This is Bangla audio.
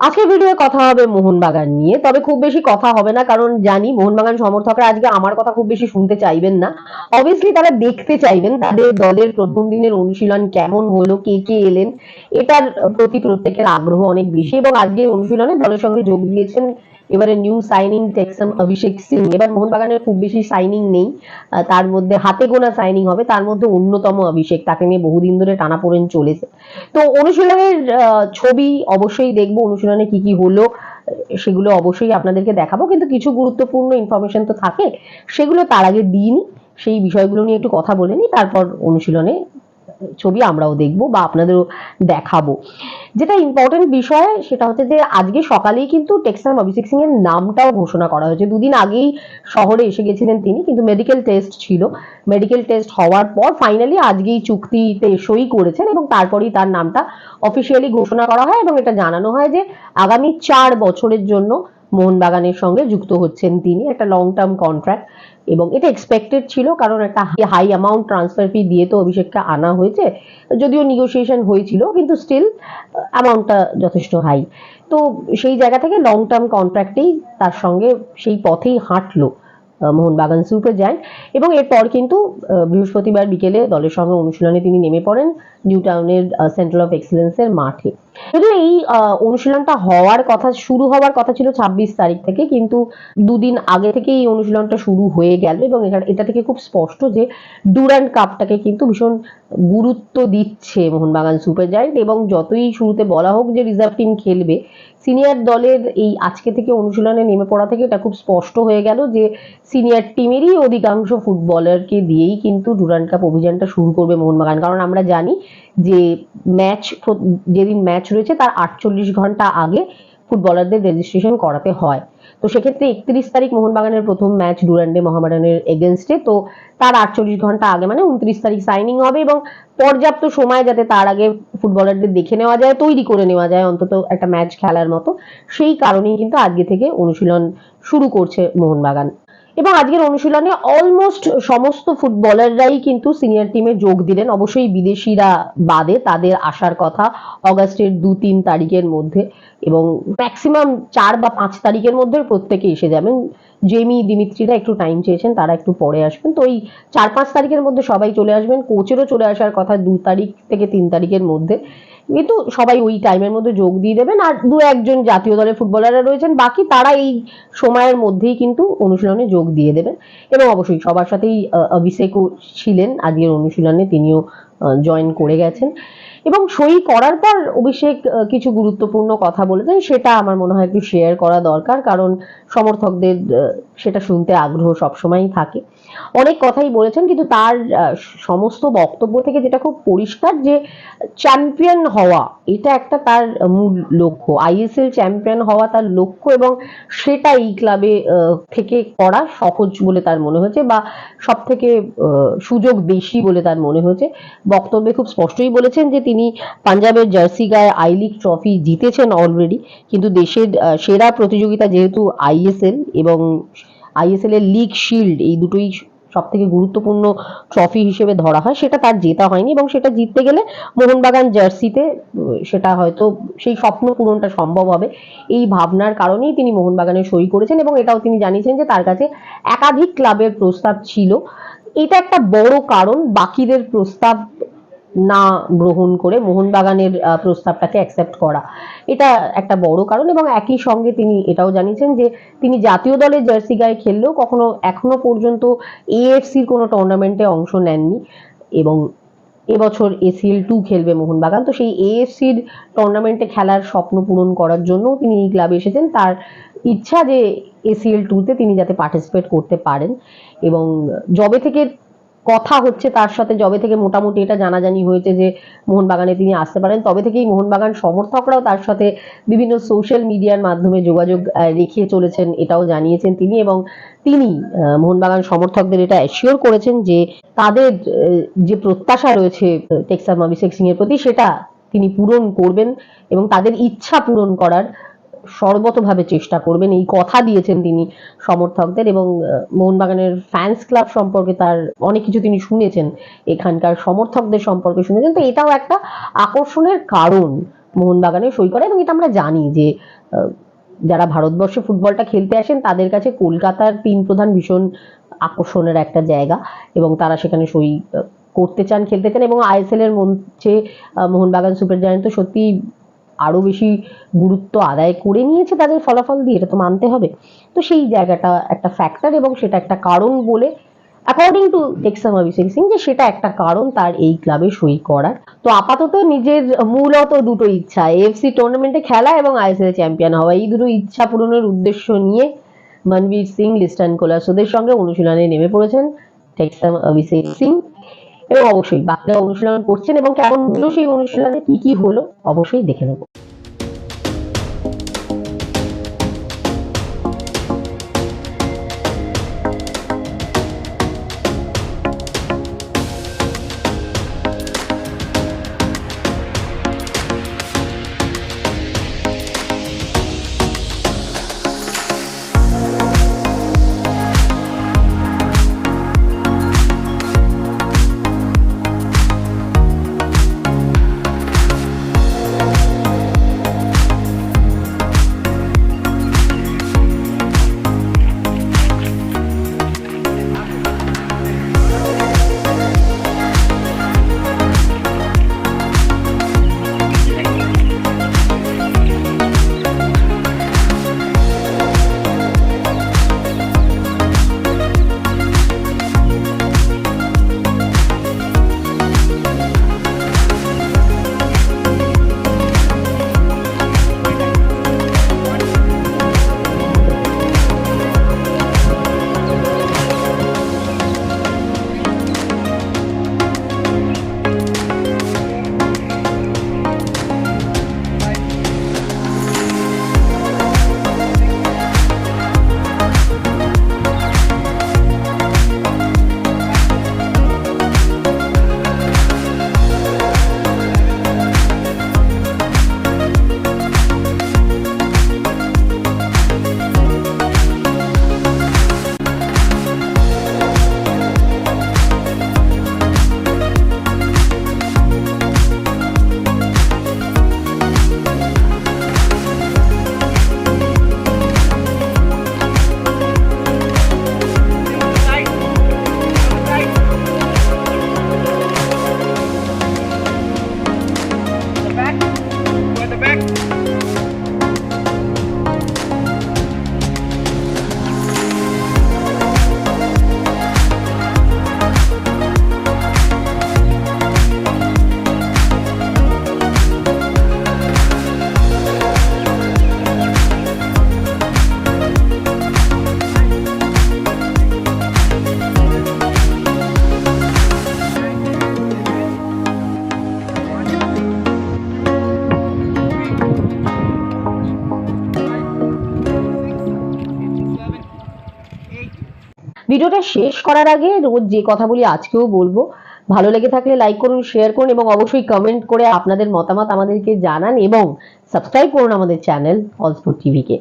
আজকে ভিডিওয়ে কথা হবে মোহনবাগান নিয়ে, তবে খুব বেশি কথা হবে না, কারণ জানি মোহনবাগান সমর্থকরা আজকে আমার কথা খুব বেশি শুনতে চাইবেন না। অবভিয়াসলি তারা দেখতে চাইবেন তাদের দলের প্রথম দিনের অনুশীলন কেমন হলো, কে কে এলেন, এটার প্রতি প্রত্যেকের আগ্রহ অনেক বেশি এবং আজকে অনুশীলনে দলের সঙ্গে যোগ দিয়েছেন এবারে নিউ সাইনিং টেক্সাম অভিষেক সিং এবার মোহনবাগানের খুব বেশি সাইনিং নেই। তার মধ্যে হাতে গোনা সাইনিং হবে। তার মধ্যে অন্যতম অভিষেক তাকে নিয়ে বহুদিন ধরে টানাপোড়েন চলেছে। তো অনুশীলনের ছবি অবশ্যই দেখব। অনুশীলনে কি কি হলো, সেগুলো অবশ্যই আপনাদেরকে দেখাবো। কিন্তু কিছু গুরুত্বপূর্ণ ইনফরমেশন তো থাকে, সেগুলো তার আগে দিইনি সেই বিষয়গুলো নিয়ে একটু কথা বলে নিই। তারপর অনুশীলনে ছবি আমরাও দেখব বা আপনাদেরও দেখাবো। যেটা ইম্পর্টেন্ট বিষয় সেটা হচ্ছে যে, আজকে সকালেই কিন্তু টেক্সাম অভিষেক সিং এর নামটাও ঘোষণা করা হয়েছে। দুদিন আগেই শহরে এসে গেছিলেন তিনি, কিন্তু মেডিকেল টেস্ট ছিল। মেডিকেল টেস্ট হওয়ার পর ফাইনালি আজকেই চুক্তিতে সই করেছেন এবং তারপরেই তার নামটা অফিসিয়ালি ঘোষণা করা হয় এবং এটা জানানো হয় যে, আগামী চার বছরের জন্য মোহনবাগানের সঙ্গে যুক্ত হচ্ছেন তিনি। একটা লং টার্ম কন্ট্রাক্ট এবং এটা এক্সপেক্টেড ছিল কারণ একটা হাই অ্যামাউন্ট ট্রান্সফার ফি দিয়ে তো অভিষেককে আনা হয়েছে। যদিও নিগোসিয়েশন হয়েছিল কিন্তু স্টিল অ্যামাউন্টটা যথেষ্ট হাই তো সেই জায়গা থেকে লং টার্ম কন্ট্রাক্টেই তার সঙ্গে সেই পথেই হাঁটলো আহ, মোহনবাগান সুপার যায় এবং এরপর কিন্তু বৃহস্পতিবার বিকেলে দলের সঙ্গে অনুশীলনে তিনি নেমে পড়েন নিউ টাউনের সেন্ট্রাল অফ এক্সেলেন্সের মাঠে। যদিও এই অনুশীলনটা হওয়ার কথা, শুরু হওয়ার কথা ছিল ছাব্বিশ তারিখ থেকে, কিন্তু দুদিন আগে থেকে এই অনুশীলনটা শুরু হয়ে গেল এবং এটা- থেকে খুব স্পষ্ট যে ডুরান্ড কাপটাকে কিন্তু ভীষণ গুরুত্ব দিচ্ছে মোহনবাগান সুপার জায়েন্ট এবং যতই শুরুতে বলা হোক যে রিজার্ভ টিম খেলবে, সিনিয়র দলের এই আজকে থেকে অনুশীলনে নেমে পড়া থেকে এটা খুব স্পষ্ট হয়ে গেল যে সিনিয়র টিমেরই অধিকাংশ ফুটবলারকে দিয়েই কিন্তু ডুরান্ড কাপ অভিযানটা শুরু করবে মোহনবাগান। কারণ আমরা জানি যে ম্যাচ যেদিন ম্যাচ রয়েছে, তার আটচল্লিশ ঘণ্টা আগে ফুটবলারদের রেজিস্ট্রেশন করাতে হয়। তো সেক্ষেত্রে একত্রিশ তারিখ মোহনবাগানের প্রথম ম্যাচ ডুরান্ডে মোহামেডানের এগেনস্টে তো তার আটচল্লিশ ঘণ্টা আগে মানে উনত্রিশ তারিখ সাইনিং হবে এবং পর্যাপ্ত সময় যাতে তার আগে ফুটবলারদের দেখে নেওয়া যায়, তৈরি করে নেওয়া যায়, অন্তত একটা ম্যাচ খেলার মতো। সেই কারণেই কিন্তু আজকে থেকে অনুশীলন শুরু করছে মোহনবাগান। এবং আজকের অনুশীলনে অলমোস্ট সমস্ত ফুটবলাররাই কিন্তু সিনিয়র টিমে যোগ দিলেন। অবশ্যই বিদেশিরা বাদে তাদের আসার কথা অগাস্টের দু তিন তারিখের মধ্যে এবং ম্যাক্সিমাম চার বা পাঁচ তারিখের মধ্যে প্রত্যেকে এসে যাবেন। জেমি দিমিত্রিরা একটু টাইম চেয়েছেন, তারা একটু পরে আসবেন। তো ওই চার পাঁচ তারিখের মধ্যে সবাই চলে আসবেন। কোচেরও চলে আসার কথা দু তারিখ থেকে তিন তারিখের মধ্যে। কিন্তু সবাই ওই টাইমের মধ্যে যোগ দিয়ে দেবেন আর দু একজন জাতীয় দলের ফুটবলাররা রয়েছেন। বাকি তারা এই সময়ের মধ্যেই কিন্তু অনুশীলনে যোগ দিয়ে দেবেন। এবং অবশ্যই সবার সাথেই অভিষেকও ছিলেন। আজকের অনুশীলনে তিনিও জয়েন করে গেছেন। এবং সই করার পর অভিষেক কিছু গুরুত্বপূর্ণ কথা বলেছেন, সেটা আমার মনে হয় একটু শেয়ার করা দরকার, কারণ সমর্থকদের সেটা শুনতে আগ্রহ সবসময়ই থাকে। অনেক কথাই বলেছেন, কিন্তু তার সমস্ত বক্তব্য থেকে যেটা খুব পরিষ্কার যে চ্যাম্পিয়ন হওয়া, এটা একটা তার মূল লক্ষ্য। আইএসএল চ্যাম্পিয়ন হওয়া তার লক্ষ্য এবং সেটা এই ক্লাবে থেকে করা সহজ বলে তার মনে হয়েছে বা সব থেকে সুযোগ বেশি বলে তার মনে হয়েছে। বক্তব্যে খুব স্পষ্টই বলেছেন যে তিনি পাঞ্জাবের জার্সি গায়ে আই লিগ ট্রফি জিতেছেন অলরেডি কিন্তু দেশের সেরা প্রতিযোগিতা যেহেতু আইএসএল এবং আইএসএল এর লিগ শিল্ড এই দুটোই সব থেকে গুরুত্বপূর্ণ ট্রফি হিসেবে ধরা হয়, সেটা তার জেতা হয়নি এবং সেটা জিততে গেলে মোহনবাগান জার্সিতে সেটা হয়তো সেই স্বপ্ন পূরণটা সম্ভব হবে এই ভাবনার কারণেই তিনি মোহনবাগানে সই করেছেন এবং এটাও তিনি জানিয়েছেন যে তার কাছে একাধিক ক্লাবের প্রস্তাব ছিল। এটা একটা বড় কারণ, বাকিদের প্রস্তাব না গ্রহণ করে মোহনবাগানের প্রস্তাবটাকে অ্যাকসেপ্ট করা। এটা একটা বড় কারণ এবং একই সঙ্গে তিনি এটাও জানিয়েছেন যে তিনি জাতীয় দলের জার্সি গায়ে খেললেও কখনো এখনও পর্যন্ত এএফসির কোনো টুর্নামেন্টে অংশ নেননি এবং এবছর এসিএল টু খেলবে মোহনবাগান। তো সেই এএফসির টুর্নামেন্টে খেলার স্বপ্ন পূরণ করার জন্য তিনি এই ক্লাবে এসেছেন। তার ইচ্ছা যে এসিএল টুতে তিনি যাতে পার্টিসিপেট করতে পারেন এবং জবে থেকে কথা হচ্ছে তার সাথে। জবে থেকে মোটামুটি এটা জানাজানি হয়েছে যে মোহনবাগানে তিনি আসতে পারেন, তবে থেকেই মোহনবাগান সমর্থকরাও তার সাথে বিভিন্ন সোশ্যাল মিডিয়ার মাধ্যমে যোগাযোগ রেখে চলেছেন এটাও জানিয়েছেন তিনি এবং তিনি মোহনবাগান সমর্থকদের এটা অ্যাসিওর করেছেন যে তাদের যে প্রত্যাশা রয়েছে টেক্সাম অভিষেক সিং এর প্রতি সেটা তিনি পূরণ করবেন এবং তাদের ইচ্ছা পূরণ করার সর্বতভাবে চেষ্টা করবেন। এই কথা দিয়েছেন তিনি সমর্থকদের এবং মোহনবাগানের ফ্যান্স ক্লাব সম্পর্কে তার অনেক কিছু তিনি শুনেছেন। এখানকার সমর্থকদের সম্পর্কে শুনেছেন। তো এটাও একটা আকর্ষণের কারণ মোহনবাগানে সই করে এবং এটা আমরা জানি যে যারা ভারতবর্ষে ফুটবলটা খেলতে আসেন তাদের কাছে কলকাতার তিন প্রধান ভীষণ আকর্ষণের একটা জায়গা এবং তারা সেখানে সই করতে চান, খেলতে চান এবং আইএসএল এর মঞ্চে মোহনবাগান সুপার জায়ান্ট তো সত্যি আরও বেশি গুরুত্ব আদায় করে নিয়েছে তাদের ফলাফল দিয়ে, এটা তো মানতে হবে। তো সেই জায়গাটা একটা ফ্যাক্টর এবং সেটা একটা কারণ বলে অ্যাকর্ডিং টু টেক্সাম অভিষেক সিং যে সেটা একটা কারণ তার এই ক্লাবে সই করার। তো আপাতত নিজের মূলত দুটো ইচ্ছা এফসি টুর্নামেন্টে খেলা এবং আইএসএল চ্যাম্পিয়ন হওয়া, এই দুটো ইচ্ছা পূরণের উদ্দেশ্য নিয়ে মনবীর সিং, লিস্টন কোলাসোদের সঙ্গে অনুশীলনে নেমে পড়েছেন টেক্সাম অভিষেক সিং এবং অবশ্যই বাকিরা অনুশীলন করছেন এবং কেমন হলো সেই অনুশীলনে কি কি হলো, অবশ্যই দেখে নেব। ভিডিওটা শেষ করার আগে রোজ যে কথা বলি আজকেও বলব, ভালো লেগে থাকলে লাইক করুন শেয়ার করুন এবং অবশ্যই কমেন্ট করে আপনাদের মতামত আমাদেরকে জানান এবং সাবস্ক্রাইব করুন আমাদের চ্যানেল অলস্পোর্ট টিভিকে